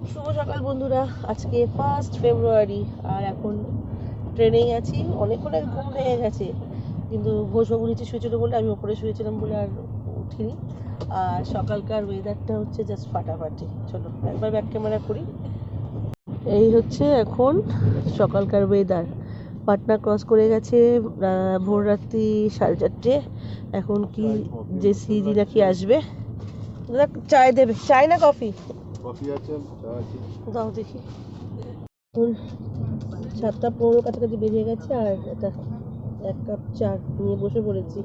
শুভ সকাল বন্ধুরা। আজকে ফার্স্ট ফেব্রুয়ারি আর এখন ট্রেনেই আছি। অনেকক্ষণ ঘুম ভেঙে গেছে। কিন্তু ঘোষবাবু নিচে শুয়েছিল বলে আমি ওপরে শুয়েছিলাম বলে আর উঠিনি। আর সকালকার ওয়েদারটা হচ্ছে জাস্ট ফাটাফাটি। চলো একবার ব্যাক ক্যামেরা করি। এই হচ্ছে এখন সকালকার ওয়েদার পাটনা ক্রস করে গেছে ভোর রাত্রি সাড়ে চারটে। এখন কি যে সিরি নাকি আসবে? দাদা চায় দেবে। চায় না কফি সাতটা পনেরো কাছাকাছি বেরিয়ে গেছে, আর এটা এক কাপ চা নিয়ে বসে পড়েছি।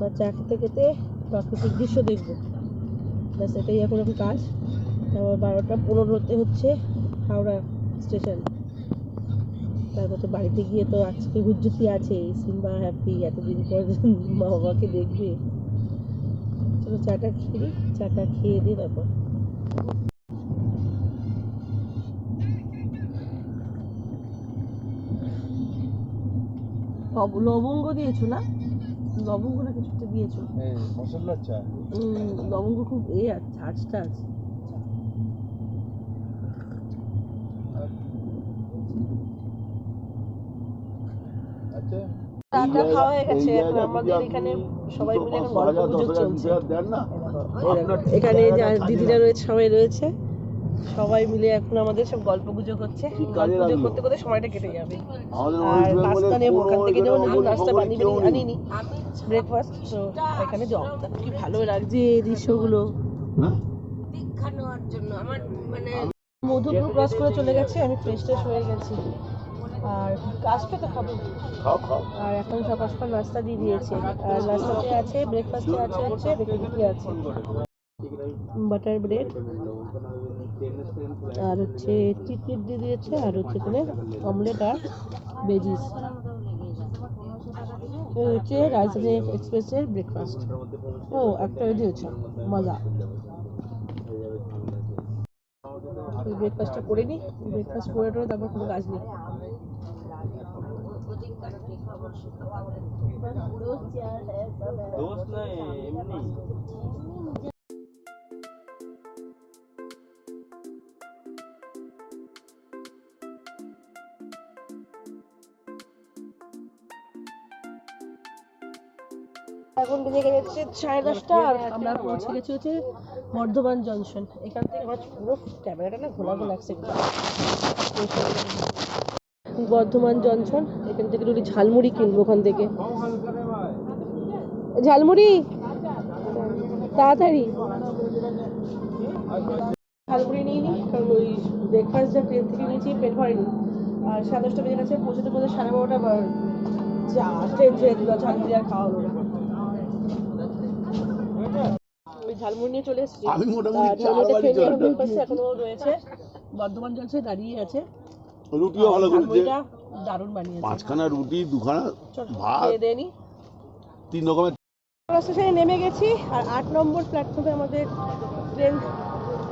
বা চা খেতে খেতে প্রাকৃতিক দৃশ্য দেখব। ব্যাস, এটাই এখন এখন কাজ। তারপর বারোটা পনেরোতে হচ্ছে হাওড়া স্টেশন। তারপর তো বাড়িতে গিয়ে তো আজকে হুজ্জুতি আছে সিম্বা হ্যাপি এতদিন পর মা বাবাকে দেখবে। চলো চাটা খেয়ে দিই চাটা খেয়ে দিয়ে তারপর লব- লবঙ্গ দিয়েছ না লবঙ্গ না কিছু একটা দিয়েছ হ্যাঁ মশলার চা উম, লবঙ্গ খুব এ আছে ঝাঁঝটা আছে আচ্ছা চাটা খাওয়া হয়ে গেছে এখন আমাদের এখানে সবাই মিলে এখন গল্প গুজব চলছে। এখানে যে দিদিরা রয়েছে সবাই রয়েছে। সবাই মিলে এখন আমাদের সব গল্প গুজব হচ্ছে গল্প গুজব করতে করতে সময়টা কেটে যাবে। আর নাস্তা নেব ওখান থেকে নেব কোনো নতুন নাস্তা বানিয়ে বানিয়ে আনিনি। ব্রেকফাস্ট তো এখানে কি ভালো লাগছে এই দৃশ্যগুলো। হ্যাঁ? মধুপুর ক্রস করে চলে গেছে আমি ফ্রেশ ট্রেশ হয়ে গেছি। আর কাজটা তো খাব খাও খাও। আর এখন সকাল সকাল নাস্তা দিয়ে দিয়েছে। আর নাস্তাতে আছে ব্রেকফাস্টে আছে হচ্ছে রুটি আছে। বাটার ব্রেড আর হচ্ছে চিটকিট দিয়ে দিয়েছে আর হচ্ছে এখানে অমলেট আর ভেজিস এই হচ্ছে রাজধানী এক্সপ্রেসের ব্রেকফাস্ট ও একটা দিয়েছে মজা। ব্রেকফাস্টটা করে নিই ব্রেকফাস্ট করে টোরে তারপর কোনো কাজ নেই। এখন বেজে গেছে সাড়ে দশটা আর আমরা পৌঁছে গেছি হচ্ছে বর্ধমান জংশন। এখান থেকে আমার পুরো ক্যামেরাটা না ঘোলা ঘোলা লাগছে। বর্ধমান জংশন এখান থেকে দুটি ঝালমুড়ি কিনবো ওখান থেকে। ঝালমুড়ি? তাড়াতাড়ি। ঝালমুড়ি নিয়ে নিই কারণ ওই ব্রেকফাস্ট যা ট্রেন থেকে নিয়েছি পেট ভরেনি। আর সাড়ে দশটা বেজে গেছে পৌঁছতে পৌঁছে সাড়ে বারোটা বা যা ট্রেন ছেড়ে দিল ঝালমুড়ি আর খাওয়া হলো না। ঝালমুড়ি নিয়ে চলে এসেছি। ঝালমুড়িটা খেয়ে নিয়ে এখনও রয়েছে বর্ধমান জংশনে দাঁড়িয়ে আছে। রুটিও ভালো করেছে। দারুণ বানিয়েছে। পাঁচখানা রুটি দুখানা ভাত। তিন রকমের স্টেশনে নেমে গেছি আর আট নম্বর প্ল্যাটফর্মে আমাদের ট্রেন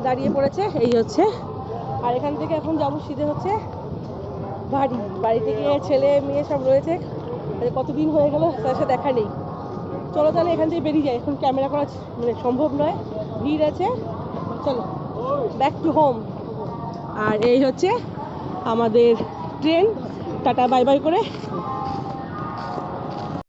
দাঁড়িয়ে পড়েছে এই হচ্ছে। আর এখান থেকে এখন যাব সিধে হচ্ছে বাড়ি। বাড়িতে গিয়ে ছেলে মেয়ে সব রয়েছে। আর কতদিন হয়ে গেল তার সাথে দেখা নেই। চলো তাহলে এখান থেকে বেরিয়ে যাই। এখন ক্যামেরা করা মানে সম্ভব নয়। ভিড় আছে। চলো ব্যাক টু হোম আর এই হচ্ছে আমাদের ট্রেন টাটা বাই বাই করে